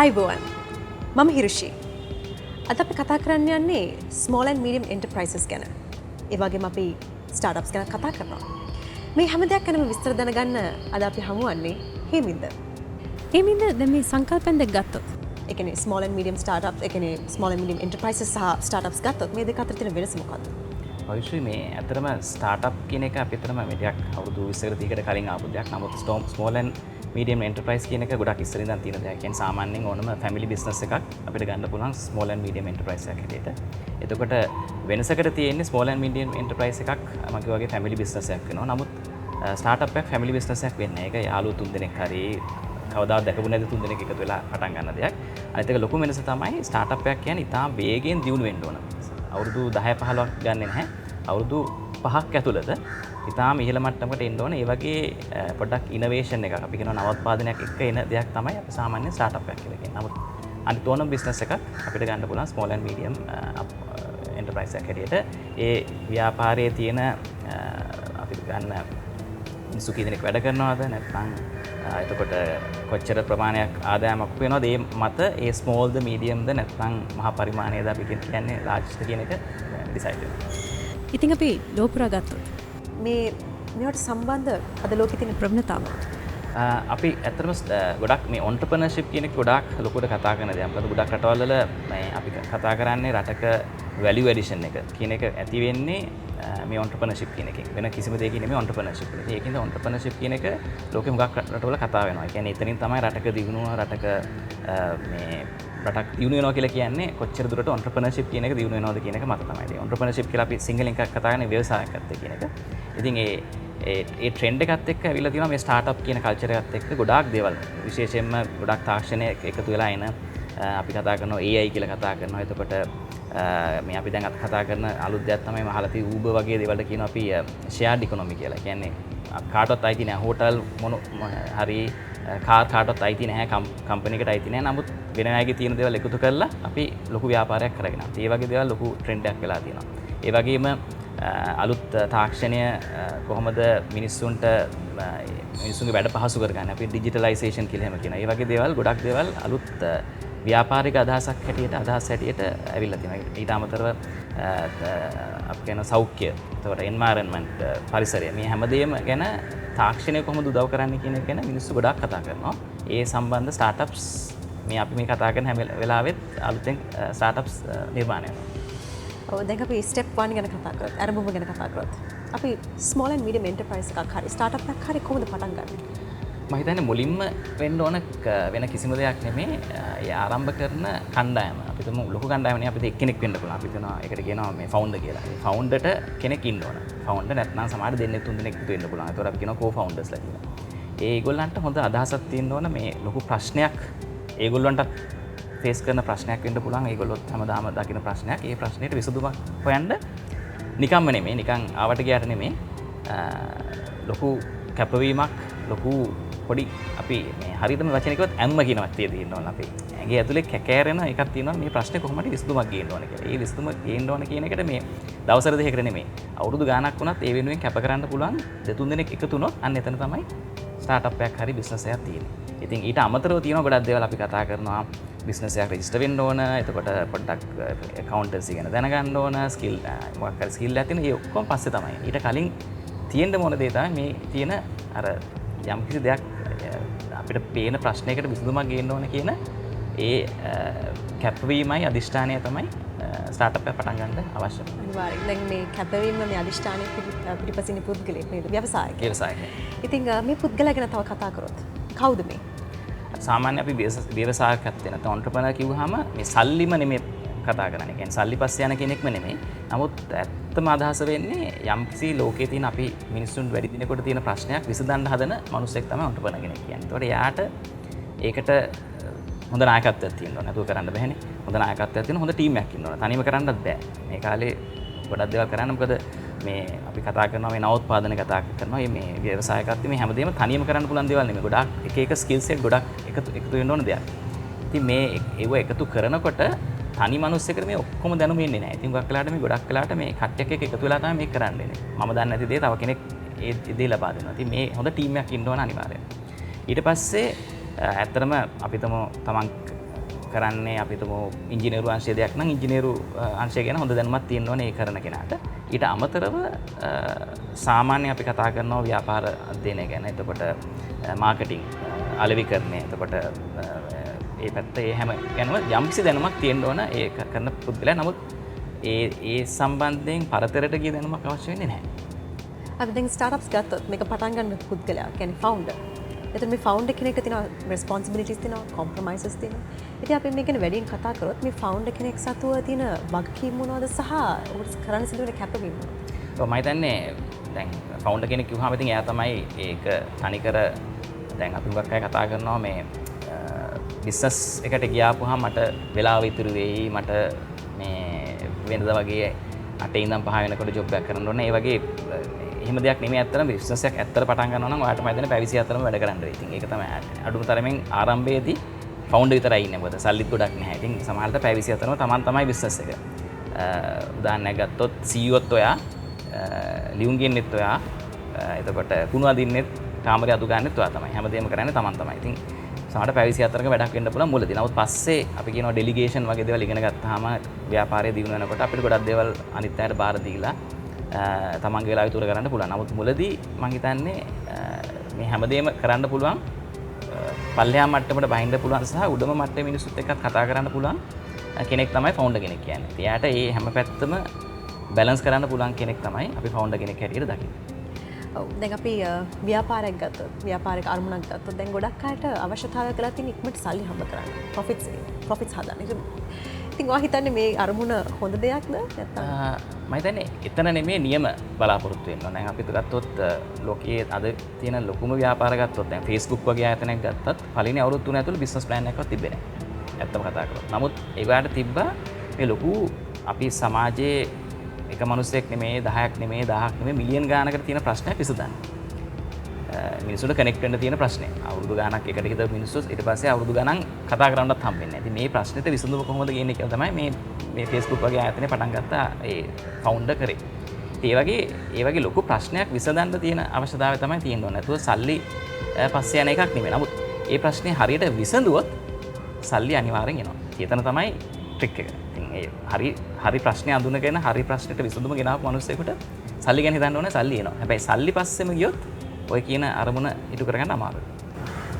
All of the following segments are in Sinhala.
අයිබෝවන් මම හිරුෂි. අද අපි කතා කරන්න යන්නේ ස්මෝලන් මීඩියම් එන්ටර්ප්‍රයිසස් ගැන ඒවගේ අපි ස්ටාර්ට්ස් ගැන කතා කරනවා. මේ හැම දෙයක් ගැනම විස්තර දැනගන්න අද අපි හමුවන්නේ හෙමින්ද. ඒමින්ද ද මේ සංකල්පෙන් දෙක් ගත්තොත් එකන ස්මෝලන් මීඩියම් ස්ටාර්ට් එකන ස්මෝල මීඩියම් එන්ටර්ප්‍රයිසස් සහ ස්ටාර්ට්ස් ගත්තොත් මේ දෙක අතර තියෙන වෙනස මොකක්ද? පවිශ්‍රී මේ ඇතරම ස්ටාටප් කියන එක අපිතරම මෙටයක් අවුදු විසරතිකට කලින් ආපුදයක් නමුත් ස්ටෝම් ස්මෝලන් මීඩියම් එන්ටර්ප්‍රයිස් කියන එක ගොඩක් ඉස්සරින් තියෙන දෙයක්ෙන් සාමාන්‍යෙන් ඕනම ෆැමිලි බිස්නස් එකක් අපිට ගන්න පුලන් ස්මෝලන් මීඩියම් එන්ටර්ප්‍රයිස් හැට එතකොට වෙනසකට තියෙන්නේ ස්මෝලන් මීඩියම් එන්ටර්ප්‍රයිස් එකක් මගේ වගේ ෆැමිලි බිස්නසයක් වෙනවා. නමුත් ස්ටාටපක් ෆැමිලි බිස්නසයක් වෙන්න. එක යාලු තුන් දෙනෙක් හරි කවදා දැකපු නැති තුන් දෙනෙක් එකතු වෙලා පටන් ගන්න දෙයක්. අනිතක ලොකු වෙනස තමයි ස්ටාටපයක් කියන්නේ ඉතාම වේගෙන් දියුණු වෙන්න ඕන. අවුරුදු දහය පහලක් ගන්න නැහැ. අවුරුදු පහක් ඇතුළද ඉතාම ඉහල මට්ටමට එන්ඩෝන ඒවගේ පොඩක් ඉනවේෂන් එක අපි කෙන නවත්පාදනයක් එක එන දෙයක් තමයි අප සාමාන්‍ය ස්ටාටපයක් කියලක නමුත් අනි තෝනම් බිස්නස එක අපිට ගන්න පුලන් ස්මෝලන් මීඩියම් එන්ටර්ප්‍රයිස් හැටියට. ඒ ව්‍යාපාරය තියෙන අපි ගන්න මිසු කීදනෙක් වැඩ කරනවාද? නැත්නම් එතකොට කොච්චර ප්‍රමාණයක් ආදායමක් වෙනවා දේ මත ඒ ස්මෝල්ද මීඩියම්ද නැත්නම් මහ පරිමාණයද අපි කියන්නේ රාජ්ෂත කියන එක ඩිසයිට ඉතිං අපි ලෝපුරා ගත්තොත් මේ මේට සම්බන්ධ අද ලෝක තින ප්‍රබ්නතාව. අපි ඇතරම ගොඩක් මේ ඔන්ටපනශිප් කෙනෙක් ගොඩක් ලොකුට කතා කන දෙයක්. ගොඩක් රටවල්ල අපි කතා කරන්නේ රටක වැලි වැඩිෂන් එක කියන එක ඇතිවෙන්නේ මේ ඔන්ටපනශිප් කියනක වෙන කිසිම දෙක මේ ඔන්ටපනශිප් ඒකද ඔන්ටපනශිප් කියන එක ලෝක මුගක් රටවල කතා වෙනවා. කියන එතනින් තමයි රටක දියුණුව රටක රටක් දියුණුව කියල කියන්නේ කොච්චර දුරට ඔන්ට්‍රපනශිප් කියන එක දියුණුව නොද කියන එක මත තමයි. ඔන්ට්‍රපනශිප් කියලා අපි සිංහලෙන් එකක් කතාගෙන ව්‍යවසායකත්ත කියන එක. ඉතින් ඒ ඒ ට්‍රෙන්ඩ් එකත් එක්ක විල තින මේ ස්ටාටප් කියන කල්චරයත් එක්ක ගොඩක් දේවල්. විශේෂයෙන්ම ගොඩක් තාක්ෂණය එකතු වෙලා එන අපි කතා කරන ඒයි කියල කතා කරනවා. එතකොට මේ අපි දැන් අත් කතා කරන අලුද්‍යත් තමයි මහලති ඌබ වගේ දෙවලට කියන අපි ෂයා ඩිකොනොමි කියලා. කියන්නේ කාටොත් අයිති නෑ. හෝටල් මොන හරි කාර් කාටොත් අයිති නැහැ කම්පනිකට අයිති නෑ නමුත් වෙන අයගේ තියෙන දේවල් එකතු කරලා අපි ලොකු ව්‍යාපාරයක් කරගෙන ඒ වගේ දේවල් ලොකු ට්‍රෙන්ඩයක් වෙලා තියෙනවා. ඒ වගේම අලුත් තාක්ෂණය කොහොමද මිනිස්සුන්ට මිනිසුන්ගේ වැඩ පහසු කරගන්න? අපි ඩිජිටලයිසේෂන් කියලහෙම කියන ඒ වගේ දේවල් ගොඩක් දේවල් අලුත් ව්‍යාපාරික අදහසක් හැටියට අදහස් හැටියට ඇවිල්ල තින ඊට අමතරව අප ගැන සෞඛ්‍ය. තවට එන්මාරන්මන්ට් පරිසරය. මේ හැමදේම ගැන තාක්ෂණය කොම දව කරන්න කියන ගැන මිනිස්සු ගොඩක් කතා කරනවා. ඒ සම්බන්ධ ස්ටාටප්ස් මේ අපි මේ කතාගෙන හැම වෙලාවෙත් අලුතෙන් ස්ටාටප්ස් නිර්මාණය දැක අපි ස්ටප් වාන් ගැන කතාකරත් ඇරබම ගැන කතාකරත් අපි ස්මෝලන් මීඩ මෙන්ට ප්‍රයිස් එකක් හරි ස්ටාටප් හරි කොමද පටන් ගන්න? මහිතන මුලින්ම වෙන්න ඕන වෙන කිසිම දෙයක් නෙමේ. ආරම්භ කරන කණ්ඩායම. අපිතම ලොක කණ්ඩායමන අපි එක්කෙනෙක් වෙන්න පුළ අපිතන එකට කියනවා මේ ෆවන්ඩ කියලා. ෆවන්ඩට කෙනෙක් ඉන්නවන ෆවන්ඩ නැත්නම් සමාට දෙන්න තුන්දෙනෙක් වෙන්න පුළා තොර කියන කෝ ෆවන්ඩස් ල ඒගොල්ලන්ට හොඳ අදහසත් තියන්න ඕන මේ ලොකු ප්‍රශ්නයක්. ඒගොල්ලන්ට පේස් කරන ප්‍රශ්නයක් වෙන්න පුළන් ඒගොල්ලොත් හමදාම දකින ප්‍රශ්නයක්. ඒ ප්‍රශ්නයට විසදුම හොයන්ඩ නිකම්ම නෙමේ. නිකං ආවට ගයාට නෙමේ. ලොකු කැපවීමක් ලොකු පොඩි අපි හරිතම වචනකවත් ඇම්ම කියනවත්තේ දන්නවන අපි. ඇගේ ඇතුලේ කැකෑරෙන එකක් තියන මේ ප්‍රශ්න කොමට විස්තුමක් ගේන්නවන ඒ විස්තුම ගේන්නවන කියනකට මේ දවසර දෙකරන මේ අවුදු ගානක් වුණත් ඒ වෙනුවෙන් කැප කරන්න පුලන් දෙතුන් දෙනෙක් එකතුනොත් අන්න එතන තමයි ස්ටාටපයක් හරි බිස්නසයක් තියෙන ඉතින් ඊට අමතරව තියෙන ගොඩක් දෙවල් අපි කතා කරනවා. බිස්නසයක් රජිස්ට වෙන්න ඕන. එතකොට පොඩ්ඩක් කවන්ටසි ගැන දැනගන්න ඕන. ස්කිල් මොක්කර ස්කිල් ඇතින ඔක්කොම් පස්ස තමයි. ඊට කලින් තියෙන්ට මොන දේතා මේ තියෙන අර යම්කිසි දෙයක් අපිට පේන ප්‍රශ්නයකට විසඳුමක් ගේන්න ඕන කියන ඒ කැපවීමයි අධිෂ්ඨානය තමයි ස්ටාටප පටන්ගන්න අවශ්‍ය. මේ කැපවීම මේ අධිෂ්ඨානය පිටිපසින පුද්ගලෙක් නේද? ව්‍යවසාය කියවසාය ඉතින් මේ පුද්ගල ගැන තව කතා කරොත් කවුද මේ? සාමාන්‍ය අපි ව්‍යවසායකත්වෙන ඔන්ට්‍රපන කිව්හම මේ සල්ලිම නෙමේ කතා කරන ගැන් සල්ලි පස්ස යන කෙනෙක්ම නෙමේ නමුත් ඇත්තම අදහස වෙන්නේ යම්කිසි ලෝකේ තින් අපි මිනිස්සුන් වැඩිදිනකොට තියෙන ප්‍රශ්නයක් විසදන්න හදන මනුස්සෙක් තම ඔටපන කෙනෙක් කියන්න. තොට යාට ඒකට හොඳ නායකත් තියන්න නැතු කරන්න බැහනි හොඳ නායකත් ඇතින හොඳ ටීමයක් න්න තනිම කරන්නත් බෑ. මේ කාලේ ගොඩක් දෙවල් කරන්නකද මේ අපි කතා කරන මේ නවත්පාදන කතා කරනවා. මේ ව්‍යවසායකත්ම මේ හැමදේම තනියම කරන්න පුලන් දෙවල්න්නේ ගොඩක් එක ස්කිල්සෙක් ගොඩක් එකතු එකතු නොන දෙයක්. ති මේ ඒව එකතු කරනකොට තනි මනුස්සකර මේ ඔක්කොම දැනුමන්නේ නෑ ඉතින් ගක්ලාට මේ ගොඩක් කලාට මේ කට්ටක එකතු වෙලාට මේ කරන්නේ ම දන්න ඇති දේ තව කෙනෙක් ඒ ඉදේ ලබාදන ති මේ හොඳ ටීමයක් ඉන්ඩෝන අනිවාරය ඊට පස්සේ ඇත්තරම අපිතම තමන් කරන්නේ අපිතුම ඉංජිනේරු අංශය දෙයක් නම් ඉංජිනේරු අංශය ගැන හොඳ දැනුමක් තියෙන්න ඕනේ ඒ කරන කෙනාට. ඊට අමතරව අ, සාමාන්‍ය අපි කතා කරනවා ව්‍යාපාර අධ්‍යයනය ගැන. එතකොට මාකටිං අලෙවිකරණය. එතකොට අ, ඒ පැත්ත හැම ගැනම යම්කිසි දැනුමක් තියෙන්න ඕන ඒ කරන පුද්ගලයා. නමුත් ඒ ඒ සම්බන්ධයෙන් පරතරයට ගිය දැනුමක් අවශ්‍ය වෙන්නේ නැහැ. අපි දැන් ස්ටාර්ට්අප්ස් ගත්තොත් මේක පටන් ගන්න පුද්ගලයා කියන්නේ ෆවුන්ඩර්. එතකොට මේ ෆවුන්ඩර් කෙනෙක්ට තියෙන රෙස්පොන්සිබිලිටිස් තියෙනවා, කොම්ප්‍රොමයිසස් තියෙනවා. ඉතින් අපි මේ ගැන වැඩියෙන් කතා කරොත් මේ ෆවුන්ඩර් කෙනෙක් සතුව තියෙන වගකීම් මොනවද සහ ඔහුට කරන්න සිදු වෙන කැපවීම? ඔව් මම හිතන්නේ දැන් ෆවුන්ඩර් කෙනෙක් කිව්වහම ඉතින් එයා තමයි ඒක තනිකර දැන් අපි හුඟක් අය කතා කරනවා මේ බිස්නස් එකට ගියාපුහම මට වෙලාව ඉතුරු වෙයි මට මේ වෙනද වගේ අට ඉඳන් පහ වෙනකොට ජොබ් එකක් කරන්න ඕනේ ඒ වගේ අ, එහෙම දෙයක් නෙමෙයි ඇත්තටම බිස්නස් එකක් ඇත්තට පටන් ගන්නවා නම් ඔයාලට මම හිතන්නේ පැවිසි අතරම වැඩ කරන්න වෙයි. ඉතින් ඒක තමයි අඩුම තරමින් ආරම්භයේදී ෆවුන්ඩර් විතරයි ඉන්නේ. මොකද සල්ලිත් ගොඩක් නැහැ. ඉතින් සමහරවිට පැවිසි අතරම තමන් තමයි බිස්නස් එක. අ, උදාහරණයක් ගත්තොත් CEO ත් ඔයා ලියුම් ගෙන්නෙත් ඔයා අ, එතකොට කුණු අදින්නෙත් කාමරය අතු ගන්නෙත් ඔයා තමයි හැමදේම කරන්නේ තමන් තමයි ඉතින් සමහරට පැවිසි අතරක වැඩක් වෙන්න පුළුවන් මුලදී නමුත් පස්සේ අපි කියනවා ඩෙලිගේෂන් වගේ දේවල් ඉගෙන ගත්තාම ව්‍යාපාරයේ දියුණු වෙනකොට අපිට ගොඩක් දේවල් අනිත් අයට බාර දීලා අ, තමන්ගේ වෙලාව ඉතුරු කරන්න පුළුවන් නමුත් මුලදී මං හිතන්නේ අ, මේ හැමදේම කරන්න පුළුවන් පල්ලෙහා මට්ටමට බහින්න පුළුවන් සහ උඩම මට්ටමේ මිනිස්සුත් එක්කත් කතා කරන්න පුළුවන් කෙනෙක් තමයි ෆවුන්ඩර් කෙනෙක් කියන්නේ. එයාට ඒ හැම පැත්තම බැලන්ස් කරන්න පුළුවන් කෙනෙක් තමයි අපි ෆවුන්ඩර් කෙනෙක් හැටියට දකින්නේ. ඔව් දැන් අපි අ, ව්‍යාපාරයක් ගත්තොත් ව්යාපාරික අරමුණක් ගත්තොත් දැන් ගොඩක් අයට අවශ්‍යතාවය කරලා තියෙන ඉක්මනට සල්ලි හම්බ කරන්න. ප්‍රොෆිට්ස් ප්‍රොෆිට්ස් හදන්න. ඉතින් ඉතින් ඔයා හිතන්නේ මේ අරමුණ හොඳ දෙයක්ද නැත්නම් මහිතන්නේ එතන නෙමේ නියම බලාපොරොත්තු වෙන්න ඕනේ. අපි ගත්තොත් අ, ලෝකයේ අද තියෙන ලොකුම ව්‍යාපාර ගත්තොත් දැන් Facebook වගේ ආයතනයක් ගත්තත් පළවෙනි අවුරුදු තුන ඇතුළත බිස්නස් ප්ලෑන් එකක්වත් තිබෙන්නේ නැහැ. ඇත්තම කතා කරොත්. නමුත් ඒගොල්ලන්ට තිබ්බා මේ ලොකු අපි සමාජයේ එක මිනිස්සෙක් නෙමේ 10ක් නෙමේ 1000ක් නෙමේ මිලියන් ගානකට තියෙන ප්‍රශ්නයක් විසඳන්න. මිනිසුට කනෙක්ට වෙන්න තියෙන ප්‍රශ්නේ. අවුරුදු ගානක් එකට හිටපු මිනිස්සු ඊට පස්සේ අවුරුදු ගණන් කතා කරන්නත් හම්බෙන්නේ නැහැ. ඉතින් මේ ප්‍රශ්නෙට විසඳුම කොහොමද කියන්නේ කියලා තමයි මේ මේ Facebook වගේ ආයතනය පටන් ගත්ත ඒ ෆවුන්ඩර් කරේ. ඉතින් ඒ වගේ ඒ වගේ ලොකු ප්‍රශ්නයක් විසඳන්න තියෙන අවශ්‍යතාවය තමයි තියෙන්න ඕනේ. නැතුව සල්ලි අ, පස්සේ යන එකක් නෙමෙයි. නමුත් ඒ ප්‍රශ්නේ හරියට විසඳුවොත් සල්ලි අනිවාර්යෙන් එනවා. එතන තමයි ට්‍රික් එක. හරි හරි ප්‍රශ්නේ අඳුනගෙන හරි ප්‍රශ්නෙට විසඳුම ගෙනාවු මිනිස්සෙකුට සල්ලි ගැන හිතන්න ඕනේ සල්ලි එනවා. හැබැයි සල්ලි පස්සෙම ගියොත් ඔය කියන අරමුණ ඉටු කරගන්න අමාරුයි.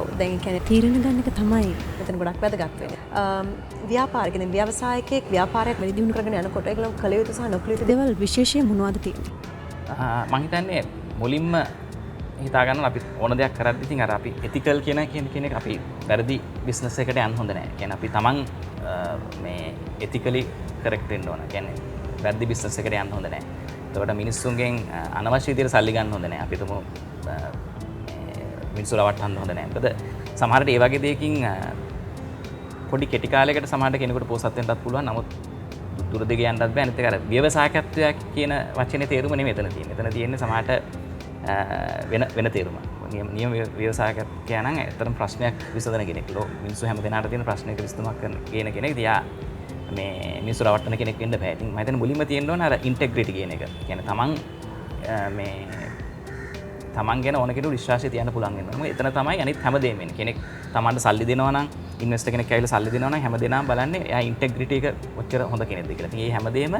ඔව් දැන් කියන්නේ තීරණ ගන්න එක තමයි මෙතන ගොඩක් වැදගත් වෙන්නේ. අම් ව්‍යාපාරික දැන් ව්‍යවසායකයෙක් ව්‍යාපාරයක් වැඩි දියුණු කරගෙන යනකොට ඒගොල්ලෝ කළ යුතු සහ යුතු දෙවල් විශේෂය මොනවාද තියෙන්නේ මං හිතන්නේ මුලින්ම හිතාගන්න අපි ඕන දෙයක් කරද්දි ඉතින් අර අපි එතිකල් කියන කියන කෙනෙක් අපි වැරදි බිස්නස් එකට යන්න හොඳ නැහැ. කියන්නේ අපි තමන් අ, මේ එතිකලි කරෙක්ට් වෙන්න ඕන. කියන්නේ වැරදි බිස්නස් එකට යන්න හොඳ නැහැ. එතකොට මිනිස්සුන්ගෙන් අ, අනවශ්‍ය විදිහට සල්ලි ගන්න හොඳ නැහැ. අපි තුමු අ, මේ මිනිස්සු රවට්ටන්න හොඳ නැහැ. මොකද සමහරට ඒ වගේ දෙයකින් අ, පොඩි කෙටි කාලයකට සමහරට කෙනෙකුට පොසත් වෙන්නත් පුළුවන්. නමුත් දුර දිග යන්නත් බෑ. අනිත් එක අර ව්‍යවසායකත්වයක් කියන වචනේ තේරුම නෙමෙයි එතන තියෙන්නේ. එතන තියෙන්නේ සමහරට අ, වෙන වෙන තේරුම. නියම නියම ව්‍යවසායකයා නම් ඇත්තටම ප්‍රශ්නයක් විසඳන කෙනෙක්. ලෝ මිනිස්සු හැම දෙනාට තියෙන ප්‍රශ්නයක විසඳුමක් කරන කියන කෙනෙක්. ඉතින් යා මේ මිනිස්සු රවට්ටන කෙනෙක් වෙන්න බෑ. ඉතින් මම හිතන්නේ මුලින්ම තියෙන්න ඕන අර ඉන්ටෙග්‍රිටි කියන එක. කියන්නේ තමන් අ, මේ තමන් ගැන ඕන කෙනෙකුට විශ්වාසය තියන්න පුළුවන් වෙනවා. මොකද එතන තමයි අනිත් හැමදේම වෙන්නේ. කෙනෙක් තමන්ට සල්ලි දෙනවා නම් ඉන්වෙස්ටර් කෙනෙක් ඇවිල්ලා සල්ලි දෙනවා නම් හැමදේම බලන්නේ එයා ඉන්ටෙග්‍රිටි එක ඔච්චර හොඳ කෙනෙක්ද කියලා. ඉතින් මේ හැමදේම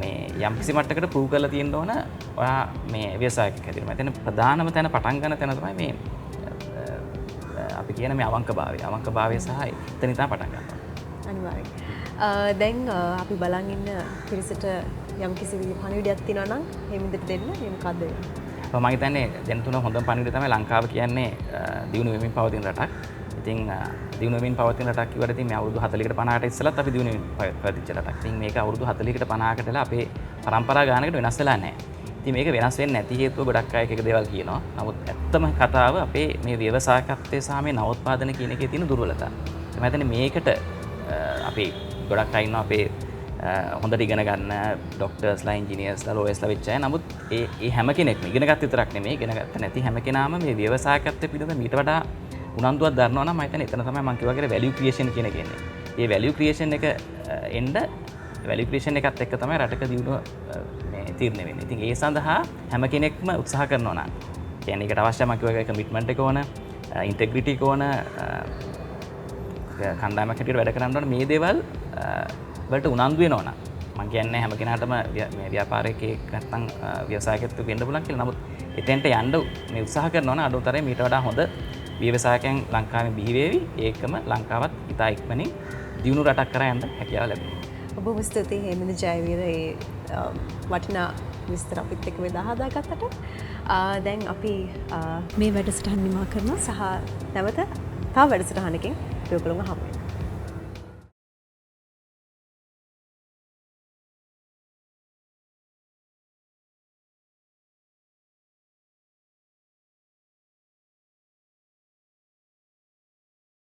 මේ යම් කිසි මට්ටකට ප්‍රූව් කරලා තියෙන්න ඕන ඔයා මේ ව්‍යවසායකයෙක් හැටියට. මම හිතන්නේ ප්‍රධානම තැන පටන් ගන්න තැන තමයි මේ අපි කියන මේ අවංකභාවය. අවංකභාවය සහ එතනින් තමයි පටන් ගන්න ඕනේ. අනිවාර්යෙන්. දැන් අපි බලන් ඉන්න පිරිසට යම් කිසි පණිවිඩයක් තියෙනවා නම් විදිහට දෙන්න මේ මොකද්ද? මම හිතන්නේ දැන් තුන හොඳම පණිවිඩය තමයි ලංකාව කියන්නේ දියුණු වෙමින් පවතින රටක්. ඉතින් අ, දියුණු වෙමින් පවතින රටක් කිව්වට ඉතින් මේ අවුරුදු 40කට 50කට ඉස්සෙල්ලත් අපි දියුණු වෙමින් ප- පවතිච්ච රටක්. ඉතින් මේක අවුරුදු 40කට 50කට වෙලා අපේ පරම්පරා ගානකට වෙනස් වෙලා නැහැ. ඉතින් මේක වෙනස් වෙන්නේ නැති හේතුව ගොඩක් අය එක එක දේවල් කියනවා. නමුත් ඇත්තම කතාව අපේ මේ ව්‍යවසායකත්වයේ සහ මේ නවෝත්පාදන කියන එකේ තියෙන දුර්වලතා. මම හිතන්නේ මේකට අ, අපි ගොඩක් අය ඉන්නවා අපේ අ, හොඳට ඉගෙන ගන්න ඩොක්ටර්ස්ලා ඉංජිනියර්ස්ලා ලෝයර්ස්ලා වෙච්ච අය. නමුත් ඒ ඒ හැම කෙනෙක්ම ඉගෙන ගත්ත විතරක් නෙමෙයි ඉගෙන ගත්ත නැති හැම කෙනාම මේ ව්‍යවසායකත්වය පිළිබඳ මීට වඩා උනන්දුවක් දරනවා නම් මම හිතන්නේ එතන තමයි මම කිව්වා කියලා වැලියු ක්‍රියේෂන් කියන එක එන්නේ. මේ වැලියු ක්‍රියේෂන් එක අ, එන්න වැලියු ක්‍රියේෂන් එකත් එක්ක තමයි රටක දියුණුව අ, මේ තීරණය වෙන්නේ. ඉතින් ඒ සඳහා හැම කෙනෙක්ම උත්සාහ කරනවා නම් කියන්නේ ඒකට අවශ්‍ය මම කිව්වා කමිට්මන්ට් එක ඕන, ඉන්ටෙග්‍රිටි එක ඕන, අ, කණ්ඩායමක් හැටියට වැඩ කරන්න ඕන මේ දේවල් අ, වලට උනන්දු වෙනවා නම් මං කියන්නේ හැම කෙනාටම ව්‍ය- මේ ව්‍යාපාරයකෙක් නැත්නම් අ, ව්‍යවසායකයෙක් වෙන්න පුළුවන් කියලා. නමුත් එතෙන්ට යන්න මේ උත්සාහ කරනවා නම් අඩුතරේ මීට වඩා හොඳ ව්‍යවසායකයන් ලංකාවේ බිහි වේවි. ඒකම ලංකාවත් ඉතා ඉක්මනින් දියුණු රටක් කරා යන්න හැකියාව ලැබෙනවා. ඔබ ස්තුතියි හේමද ජයවීර ඒ අම්, වටිනා විස්තර අපිත් එක්ක බෙදා හදාගත්තට ආ, දැන් අපි ආ, මේ වැඩසටහන් නිමා කරනවා සහ නැවත තව වැඩසටහනකින් පියගලුම හම්බ